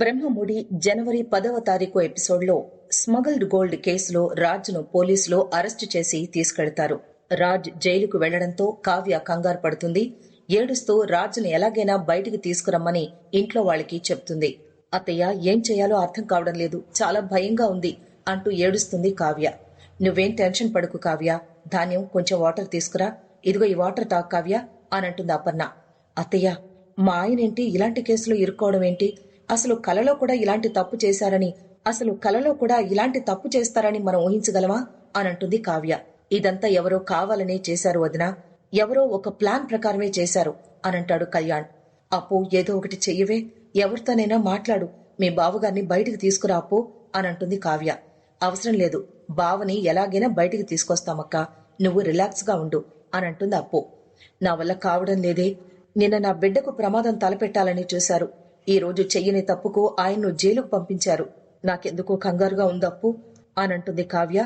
బ్రహ్మముడి జనవరి పదవ తారీఖు ఎపిసోడ్లో స్మగల్డ్ గోల్డ్ కేసులో రాజ్ను పోలీసులు అరెస్టు చేసి తీసుకెళ్తారు. రాజ్ జైలుకు వెళ్ళడంతో కావ్య కంగారు పడుతుంది. ఏడుస్తూ రాజును ఎలాగైనా బయటికి తీసుకురమ్మని ఇంట్లో వాళ్ళకి చెప్తుంది. అత్తయ్య ఏం చేయాలో అర్థం కావడం లేదు. చాలా భయంగా ఉంది అంటూ ఏడుస్తుంది కావ్య. నువ్వేం టెన్షన్ పడుకు కావ్య. ధాన్యం కొంచెం వాటర్ తీసుకురా. ఇదిగో ఈ వాటర్ తాగు కావ్య అని అంటుంది అపర్ణ. అత్తయ్య మా ఆయనేంటి ఇలాంటి కేసులో ఇరుక్కోవడం ఏంటి? అసలు కలలో కూడా ఇలాంటి తప్పు చేశారని అసలు కలలో కూడా ఇలాంటి తప్పు చేస్తారని మనం ఊహించగలమా? అనంటుంది కావ్య. ఇదంతా ఎవరో కావాలనే చేశారు వదిన. ఎవరో ఒక ప్లాన్ ప్రకారమే చేశారు అనంటాడు కళ్యాణ్. అప్పు ఏదో ఒకటి చెయ్యవే. ఎవరితోనైనా మాట్లాడు. మీ బావగారిని బయటికి తీసుకురా అప్పు అనంటుంది కావ్య. అవసరం లేదు. బావని ఎలాగైనా బయటికి తీసుకొస్తామక్క. నువ్వు రిలాక్స్గా ఉండు అనంటుంది అప్పు. నా వల్ల కావడం లేదే. నిన్న నా బిడ్డకు ప్రమాదం తలపెట్టాలని చూశారు. ఈ రోజు చెయ్యని తప్పుకు ఆయన్ను జైలుకు పంపించారు. నాకెందుకో కంగారుగా ఉందప్పు. అనంటుంది కావ్య.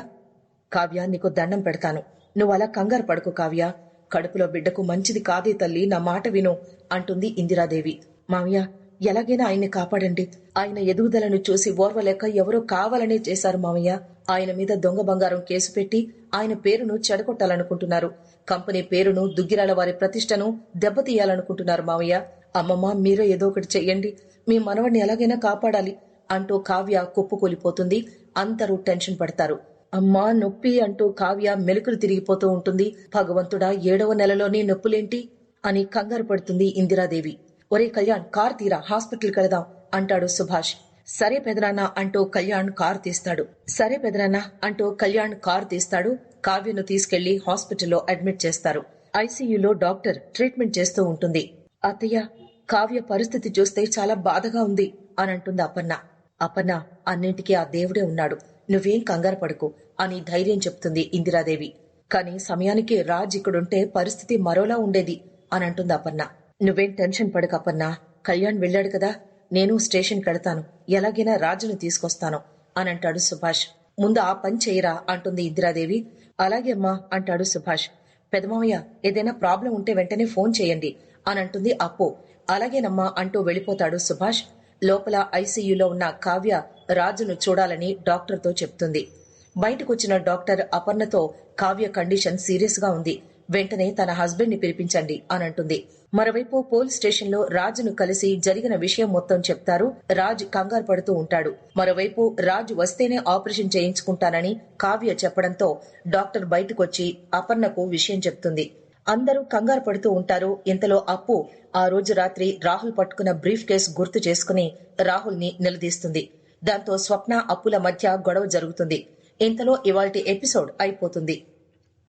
కావ్య నీకు దండం పెడతాను. నువ్వు అలా కంగారు పడుకు కావ్య. కడుపులో బిడ్డకు మంచిది కాదే తల్లి నా మాట విను అంటుంది ఇందిరాదేవి. మావయ్య ఎలాగైనా ఆయన్ని కాపాడండి. ఆయన ఎదుగుదలను చూసి ఓర్వలేక ఎవరో కావాలనే చేశారు మావయ్య ఆయన మీద దొంగ బంగారం కేసు పెట్టి ఆయన పేరును చెడగొట్టాలనుకుంటున్నారు. కంపెనీ పేరును దుగ్గిరాల వారి ప్రతిష్టను దెబ్బతీయాలనుకుంటున్నారు మావయ్య అమ్మమ్మ మీరే ఏదో ఒకటి చెయ్యండి. మీ మనవడిని ఎలాగైనా కాపాడాలి అంటూ కావ్య కుప్పుకూలిపోతుంది. అందరూ టెన్షన్ పడతారు. అమ్మా నొప్పి అంటూ కావ్య మెలుకులు తిరిగిపోతూ ఉంటుంది. భగవంతుడా ఏడవ నెలలోనే నొప్పులేంటి? అని కంగారు పడుతుంది ఇందిరాదేవి. ఒరే కళ్యాణ్ కార్ తీరా హాస్పిటల్ వెళదాం అంటాడు సుభాష్. సరే పెదనాన్న అంటూ కళ్యాణ్ కార్ తీస్తాడు. సరే పెదనాన్న అంటూ కళ్యాణ్ కార్ తీస్తాడు. కావ్యను తీసుకెళ్ళి హాస్పిటల్లో అడ్మిట్ చేస్తారు. ఐసీయూలో డాక్టర్ ట్రీట్మెంట్ చేస్తూ ఉంటుంది. అత్తయ్య కావ్య పరిస్థితి చూస్తే చాలా బాధగా ఉంది అని అంటుంది అపర్ణ. అపర్ణ అన్నింటికీ ఆ దేవుడే ఉన్నాడు. నువ్వేం కంగారు పడుకు అని ధైర్యం చెప్తుంది ఇందిరాదేవి. కాని సమయానికి రాజ్ ఇక్కడుంటే పరిస్థితి మరోలా ఉండేది అని అంటుంది అపర్ణ. నువ్వేం టెన్షన్ పడక అపర్ణ. కళ్యాణ్ వెళ్ళాడు కదా. నేను స్టేషన్ కడతాను ఎలాగైనా రాజును తీసుకొస్తాను అని అంటాడు సుభాష్. ముందు ఆ పని చేయరా అంటుంది ఇందిరాదేవి. అలాగే అమ్మా అంటాడు సుభాష్. పెదమామయ్య ఏదైనా ప్రాబ్లం ఉంటే వెంటనే ఫోన్ చేయండి అని అంటుంది అప్పు. అలాగేనమ్మా అంటూ వెళ్ళిపోతాడు సుభాష్. లోపల ఐసీయూలో ఉన్న కావ్య రాజును చూడాలని డాక్టర్తో చెప్తుంది. బయటకొచ్చిన డాక్టర్ అపర్ణతో కావ్య కండిషన్ సీరియస్గా ఉంది. వెంటనే తన హస్బెండ్ని పిలిపించండి అని అంటుంది మరోవైపు పోలీస్ స్టేషన్లో రాజును కలిసి జరిగిన విషయం మొత్తం చెప్తారు రాజ్ కంగారు పడుతూ ఉంటాడు. మరోవైపు రాజు వస్తేనే ఆపరేషన్ చేయించుకుంటానని కావ్య చెప్పడంతో డాక్టర్ బయటకొచ్చి అపర్ణకు విషయం చెప్తుంది. అందరూ కంగారు పడుతూ ఉంటారు. ఇంతలో అప్పు ఆ రోజు రాత్రి రాహుల్ పట్టుకున్న బ్రీఫ్ కేసు గుర్తు చేసుకుని రాహుల్ని నిలదీస్తుంది. దాంతో స్వప్న అప్పుల మధ్య గొడవ జరుగుతుంది. ఇంతలో ఇవాల్టి ఎపిసోడ్ అయిపోతుంది.